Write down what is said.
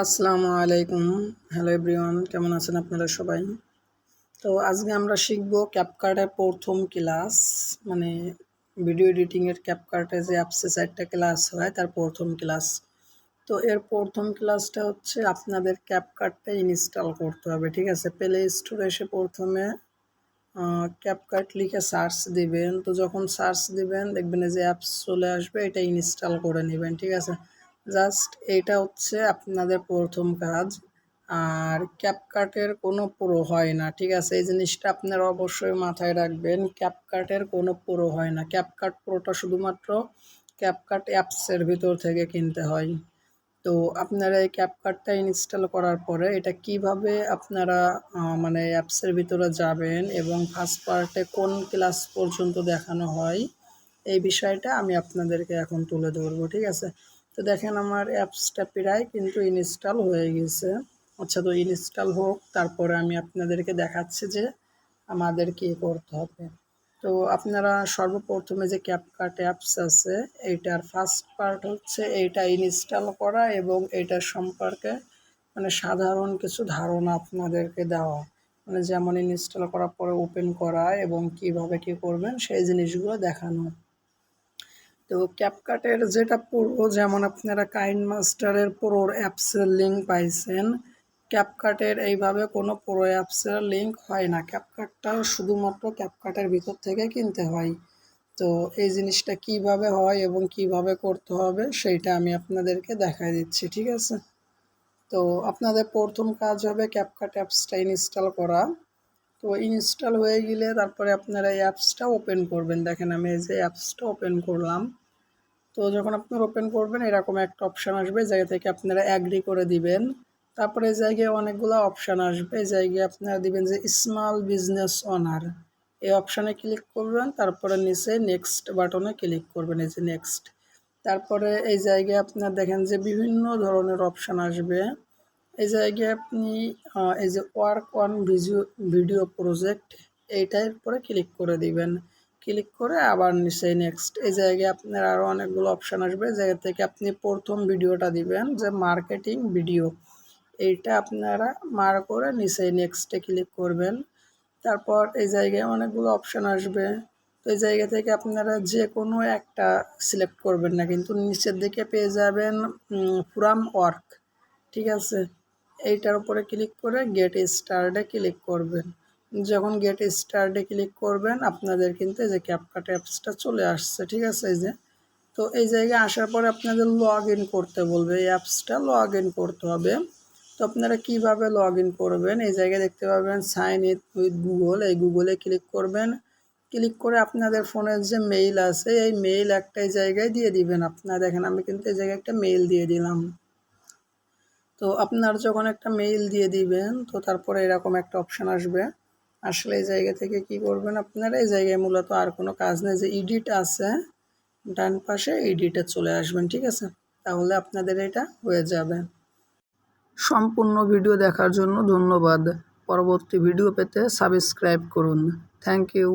আসসালামু আলাইকুম। Hello everyone কেমন আছেন আপনারা সবাই? তো আজকে আমরা শিখব ক্যাপকার্টের প্রথম ক্লাস মানে ভিডিও এডিটিংয়ের ক্যাপকার্টে যে অ্যাপসে চারটা ক্লাস হয়, তার প্রথম ক্লাস তো এর প্রথম ক্লাসটা হচ্ছে আপনাদের ক্যাপকার্টটা ইনস্টল করতে হবে, ঠিক আছে? প্লে স্টোরে এসে প্রথমে ক্যাপকার্ট লিখে সার্চ দিবেন। তো যখন সার্চ দিবেন, দেখবেন যে অ্যাপস চলে আসবে, এটা ইনস্টল করে নেবেন, ঠিক আছে? জাস্ট এইটা হচ্ছে আপনাদের প্রথম কাজ। আর ক্যাপকাটের কোনো পুরো হয় না, ঠিক আছে? এই জিনিসটা আপনারা অবশ্যই মাথায় রাখবেন। ক্যাপকাটের কোনো পুরো হয় না। ক্যাপকাট পুরোটা শুধুমাত্র ক্যাপকাট অ্যাপসের ভিতর থেকে কিনতে হয়। তো আপনারা এই ক্যাপকাটটা ইনস্টল করার পরে এটা কীভাবে আপনারা মানে অ্যাপসের ভিতরে যাবেন এবং ফার্স্ট পার্টে কোন ক্লাস পর্যন্ত দেখানো হয়, এই বিষয়টা আমি আপনাদেরকে এখন তুলে ধরবো, ঠিক আছে? তো দেখেন আমার অ্যাপসটা প্রায় কিন্তু ইনস্টল হয়ে গেছে। আচ্ছা তো ইনস্টল হোক, তারপরে আমি আপনাদেরকে দেখাচ্ছি যে আমাদের কী করতে হবে। তো আপনারা সর্বপ্রথমে যে ক্যাপকাট অ্যাপস আছে এইটার ফার্স্ট পার্ট হচ্ছে এইটা ইনস্টল করা এবং এইটার সম্পর্কে মানে সাধারণ কিছু ধারণা আপনাদেরকে দেওয়া। মানে যেমন ইনস্টল করার পরে ওপেন করা এবং কীভাবে কি করবেন, সেই জিনিসগুলো দেখানো। তো ক্যাপকাটের যেটা পুরো যেমন আপনারা কাইন মাস্টারের পুরোর অ্যাপসের লিঙ্ক পাইছেন ক্যাপকাটের এইভাবে কোনো পুরো অ্যাপসের লিঙ্ক হয় না। ক্যাপকাটটাও শুধুমাত্র ক্যাপকাটের ভিতর থেকে কিনতে হয়। তো এই জিনিসটা কীভাবে হয় এবং কীভাবে করতে হবে, সেইটা আমি আপনাদেরকে দেখাই দিচ্ছি, ঠিক আছে? তো আপনাদের প্রথম কাজ হবে ক্যাপকাট অ্যাপসটা ইনস্টল করা। তো ইনস্টল হয়ে গেলে তারপরে আপনারা এই অ্যাপসটা ওপেন করবেন। দেখেন আমি এই যে অ্যাপসটা ওপেন করলাম। তো যখন আপনারা ওপেন করবেন, এরকম একটা অপশান আসবে জায়গা থেকে আপনারা অ্যাগ্রি করে দিবেন। তারপরে এই জায়গায় অনেকগুলো অপশান আসবে, এই জায়গায় আপনারা দিবেন যে স্মল বিজনেস অনার এই অপশানে ক্লিক করবেন, তারপরে নিচে নেক্সট বাটনে ক্লিক করবেন, এই যে নেক্সট তারপরে এই জায়গায় আপনার দেখেন যে বিভিন্ন ধরনের অপশান আসবে। এই জায়গায় আপনি এই যে work on video video project এইটার পরে ক্লিক করে দিবেন। ক্লিক করে আবার নিচে নেক্সট এই জায়গায় আপনার আরও অনেকগুলো অপশান আসবে। জায়গা থেকে আপনি প্রথম ভিডিওটা দিবেন যে মার্কেটিং ভিডিও এইটা আপনারা মার করে নিচে নেক্সটে ক্লিক করবেন। তারপর এই জায়গায় অনেকগুলো অপশান আসবে। তো এই জায়গা থেকে আপনারা যে কোনো একটা সিলেক্ট করবেন না, কিন্তু নিচের দিকে পেয়ে যাবেন ফ্রাম ওয়ার্ক ঠিক আছে? এইটার উপরে ক্লিক করে গেট স্টার্টে ক্লিক করবেন। যখন গেট স্টার্টে ক্লিক করবেন, আপনাদের কিন্তু এই যে ক্যাপকাট অ্যাপসটা চলে আসছে, ঠিক আছে? এই যে, তো এই জায়গায় আসার পরে আপনাদের লগ ইন করতে বলবে, এই অ্যাপসটা লগ ইন করতে হবে। তো আপনারা কীভাবে লগ ইন করবেন? এই জায়গায় দেখতে পাবেন সাইন ইন উইথ গুগল এই গুগলে ক্লিক করবেন। ক্লিক করে আপনাদের ফোনের যে মেইল আছে, এই মেইল একটাই জায়গায় দিয়ে দিবেন। আপনারা দেখেন, আমি কিন্তু এই জায়গায় একটা মেইল দিয়ে দিলাম। তো আপনার যখন একটা মেইল দিয়ে দিবেন, তো তারপরে এরকম একটা অপশান আসবে। আসলে এই জায়গা থেকে কি করবেন আপনারা? এই জায়গায় মূলত আর কোনো কাজ নেই। যে ইডিট আছে, ডান পাশে ইডিটে চলে আসবেন, ঠিক আছে? তাহলে আপনাদের এটা হয়ে যাবে। সম্পূর্ণ ভিডিও দেখার জন্য ধন্যবাদ। পরবর্তী ভিডিও পেতে সাবস্ক্রাইব করুন। Thank you.